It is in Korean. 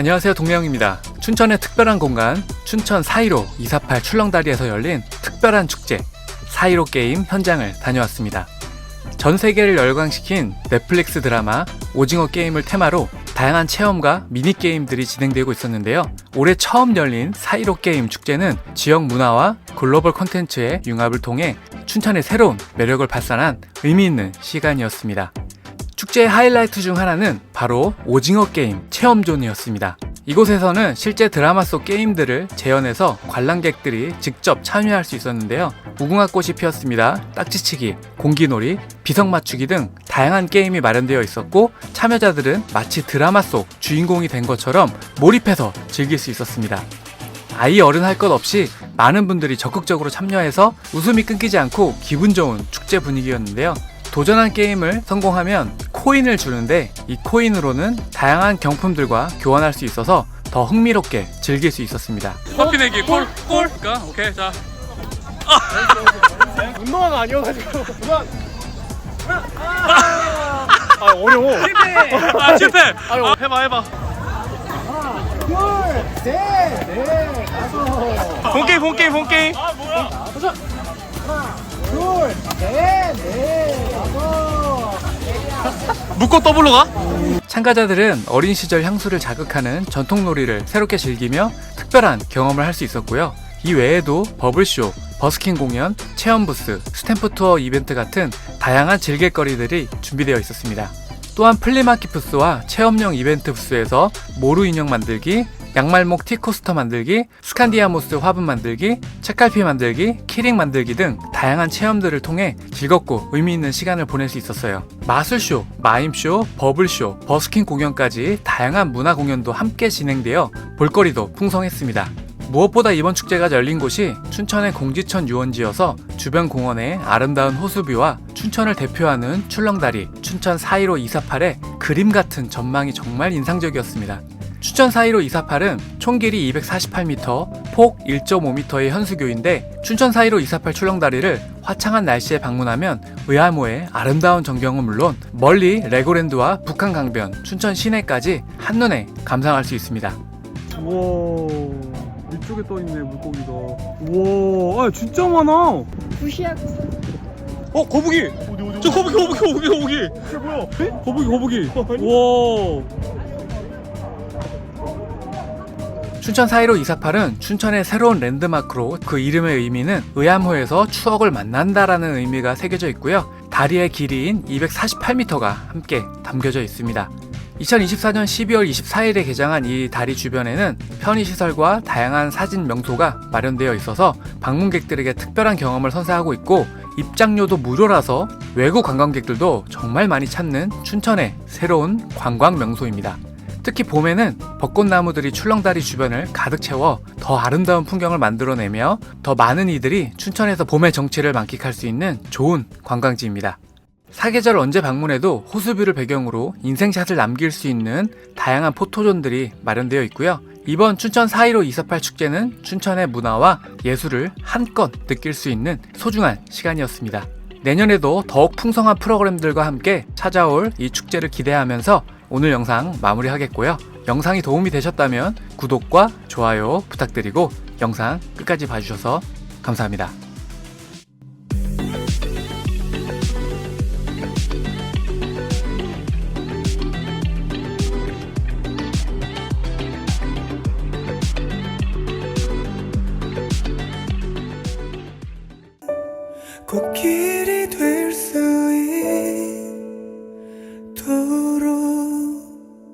안녕하세요 동명입니다. 춘천의 특별한 공간 춘천 4.15 248 출렁다리에서 열린 특별한 축제 4.15 게임 현장을 다녀왔습니다. 전 세계를 열광시킨 넷플릭스 드라마 오징어 게임을 테마로 다양한 체험과 미니게임들이 진행되고 있었는데요. 올해 처음 열린 4.15 게임 축제는 지역 문화와 글로벌 콘텐츠의 융합을 통해 춘천의 새로운 매력을 발산한 의미 있는 시간이었습니다. 축제의 하이라이트 중 하나는 바로 오징어 게임 체험존이었습니다. 이곳에서는 실제 드라마 속 게임들을 재현해서 관람객들이 직접 참여할 수 있었는데요. 무궁화꽃이 피었습니다. 딱지치기, 공기놀이, 비석 맞추기 등 다양한 게임이 마련되어 있었고 참여자들은 마치 드라마 속 주인공이 된 것처럼 몰입해서 즐길 수 있었습니다. 아이 어른 할 것 없이 많은 분들이 적극적으로 참여해서 웃음이 끊기지 않고 기분 좋은 축제 분위기였는데요. 도전한 게임을 성공하면 코인을 주는데 이 코인으로는 다양한 경품들과 교환할 수 있어서 더 흥미롭게 즐길 수 있었습니다. 커피 내기 콜? 콜? 그러니까 오케이 자. 운동화가 아니어가지고. 그만 아 어려워. 아 실패! 아유 해봐 해봐. 둘셋넷 다섯 본게임 본게임. 본게임 둘셋넷. 다섯 묶고 더블로 가? 참가자들은 어린 시절 향수를 자극하는 전통놀이를 새롭게 즐기며 특별한 경험을 할 수 있었고요. 이 외에도 버블쇼, 버스킹 공연, 체험 부스, 스탬프 투어 이벤트 같은 다양한 즐길거리들이 준비되어 있었습니다. 또한 플리마켓 부스와 체험형 이벤트 부스에서 모루 인형 만들기, 양말목 티코스터 만들기, 스칸디아모스 화분 만들기, 책갈피 만들기, 키링 만들기 등 다양한 체험들을 통해 즐겁고 의미 있는 시간을 보낼 수 있었어요. 마술쇼, 마임쇼, 버블쇼, 버스킹 공연까지 다양한 문화 공연도 함께 진행되어 볼거리도 풍성했습니다. 무엇보다 이번 축제가 열린 곳이 춘천의 공지천 유원지여서 주변 공원의 아름다운 호수뷰와 춘천을 대표하는 출렁다리, 춘천 415 248의 그림 같은 전망이 정말 인상적이었습니다. 춘천 415 248은 총 길이 248m, 폭 1.5m의 현수교인데 춘천 415 248 출렁다리를 화창한 날씨에 방문하면 의아모의 아름다운 전경은 물론 멀리 레고랜드와 북한 강변, 춘천 시내까지 한눈에 감상할 수 있습니다. 우와 위쪽에 떠 있네 물고기가. 우와 아 진짜 많아. 무시하고 어. 거북이! 어디 어디 저 거북이 거북이 거북이 거북이! 이게 뭐야? 거북이 거북이! 우와 춘천 415 248은 춘천의 새로운 랜드마크로 그 이름의 의미는 의암호에서 추억을 만난다라는 의미가 새겨져 있고요. 다리의 길이인 248m가 함께 담겨져 있습니다. 2024년 12월 24일에 개장한 이 다리 주변에는 편의시설과 다양한 사진 명소가 마련되어 있어서 방문객들에게 특별한 경험을 선사하고 있고 입장료도 무료라서 외국 관광객들도 정말 많이 찾는 춘천의 새로운 관광 명소입니다. 특히 봄에는 벚꽃나무들이 출렁다리 주변을 가득 채워 더 아름다운 풍경을 만들어내며 더 많은 이들이 춘천에서 봄의 정취를 만끽할 수 있는 좋은 관광지입니다. 사계절 언제 방문해도 호수뷰를 배경으로 인생샷을 남길 수 있는 다양한 포토존들이 마련되어 있고요. 이번 춘천 4.15 248 축제는 춘천의 문화와 예술을 한껏 느낄 수 있는 소중한 시간이었습니다. 내년에도 더욱 풍성한 프로그램들과 함께 찾아올 이 축제를 기대하면서 오늘 영상 마무리하겠고요. 영상이 도움이 되셨다면 구독과 좋아요 부탁드리고 영상 끝까지 봐주셔서 감사합니다. 꽃길이 되